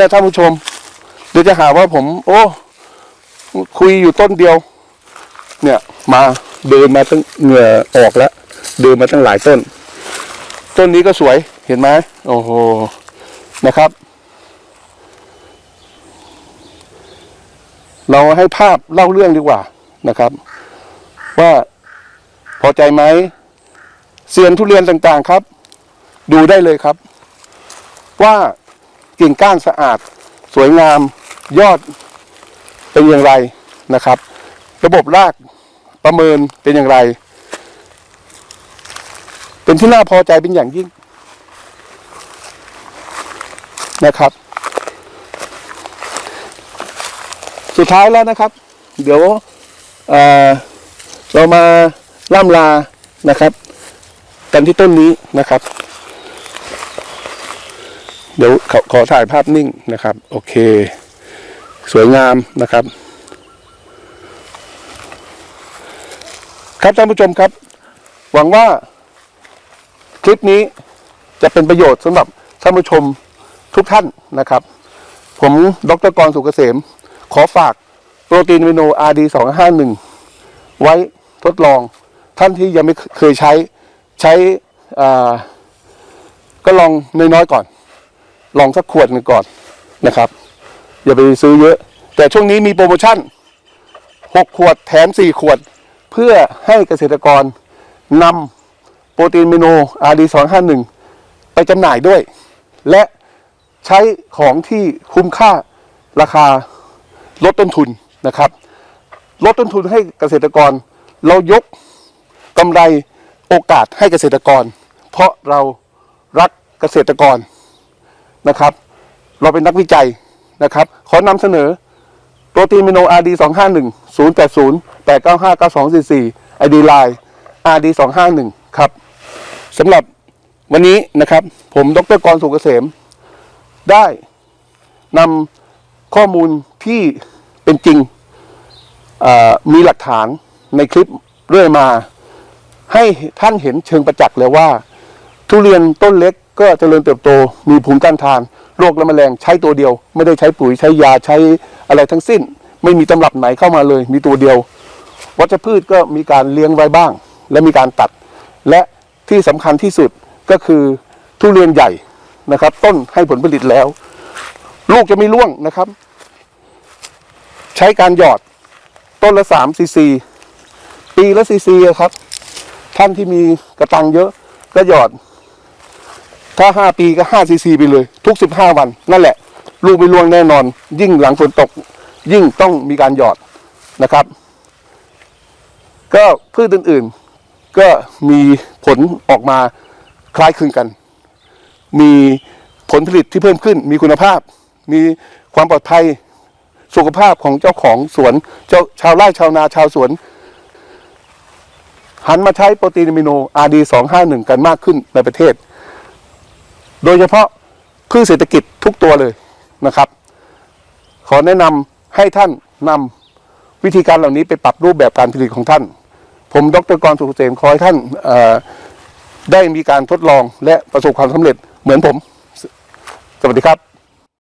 พื่อท่านผู้ชม เดี๋ยวจะหาว่าผม โอ้ คุยอยู่ต้นเดียว เนี่ย มาเดินมาตั้งเหงื่อออกแล้ว เดินมาตั้งหลายต้น ต้นนี้ก็สวยเห็นไหมโอ้โหนะครับ เราให้ภาพเล่าเรื่องดีกว่านะครับ ว่าพอใจไหมเซียนทุเรียนต่างๆครับ ดูได้เลยครับ ว่า กิ่งก้านสะอาด สวยงามยอดเป็นอย่างไรนะครับ ระบบรากประเมินเป็นอย่างไร เป็นที่น่าพอใจเป็นอย่างยิ่งนะครับ สุดท้ายแล้วนะครับ เดี๋ยวเออเรามาล่ำลานะครับ กันที่ต้นนี้นะครับ เดี๋ยวขอขอถ่ายภาพนิ่งนะครับ โอเค สวยงามนะครับ ครับท่านผู้ชมครับ หวังว่าคลิปนี้จะเป็นประโยชน์สำหรับท่านผู้ชมทุกท่านนะครับ ผมดรกรสุกเกษม ขอฝากโปรตีนวิโน RD 251 ไว้ทดลองท่านที่ยังไม่เคยใช้ใช้ก็ลองน้อยๆก่อน ลองสักขวดหนึ่งก่อนนะครับ อย่าไปซื้อเยอะ แต่ช่วงนี้มีโปรโมชั่น 6 ขวดแถม 4 ขวด เพื่อให้เกษตรกรนำโปรตีนเมโน RD 251ไปจำหน่ายด้วย และใช้ของที่คุ้มค่าราคาลดต้นทุนนะครับ ลดต้นทุนให้เกษตรกร เรายกกำไรโอกาสให้เกษตรกร เพราะเรารักเกษตรกร นะครับ เราเป็นนักวิจัยนะครับ ขอนำเสนอโปรตีนมิโน RD 251 080 895 9244 ID Line RD 251ครับสำหรับวันนี้นะครับ ผมดรกรสุกเกษม ได้นำข้อมูลที่เป็นจริงมีหลักฐานในคลิปเรื่อยมา ให้ท่านเห็นเชิงประจักษ์เลยว่า ทุเรียนต้นเล็กก็เจริญเติบโตมีภูมิต้านทานโรคและแมลงใช้ตัวเดียว ไม่ได้ใช้ปุ๋ยใช้ยาใช้อะไรทั้งสิ้น ไม่มีตำรับไหนเข้ามาเลย มีตัวเดียว วัชพืชก็มีการเลี้ยงไว้บ้าง และมีการตัด และที่สำคัญที่สุดก็คือทุเรียนใหญ่นะครับ ต้นให้ผลผลิตแล้ว ลูกจะไม่ร่วงนะครับ ใช้การหยอดต้นละสามซีซีปีละซีซีครับ ท่านที่มีกระตังเยอะก็หยอด ถ้าห้าปีก็ห้าซีซีไปเลย ทุกสิบห้าวัน นั่นแหละ ลูกไม่ร่วงแน่นอน ยิ่งหลังฝนตก ยิ่งต้องมีการหยอดนะครับ ก็พืชอื่นๆ ก็มีผลออกมาคล้ายคลึงกัน มีผลผลิตที่เพิ่มขึ้น มีคุณภาพ มีความปลอดภัยสุขภาพของเจ้าของสวนเจ้าชาวไร่ชาวนาชาวสวน หันมาใช้โปรตีนอะมิโน RD 251 กันมากขึ้นในประเทศ โดยเฉพาะพืชเศรษฐกิจทุกตัวเลยนะครับ ขอแนะนำให้ท่านนำวิธีการเหล่านี้ไปปรับรูปแบบการผลิตของท่าน ผมดรกรสุขเกษมขอให้ท่านได้มีการทดลองและประสบความสำเร็จเหมือนผม สวัสดีครับ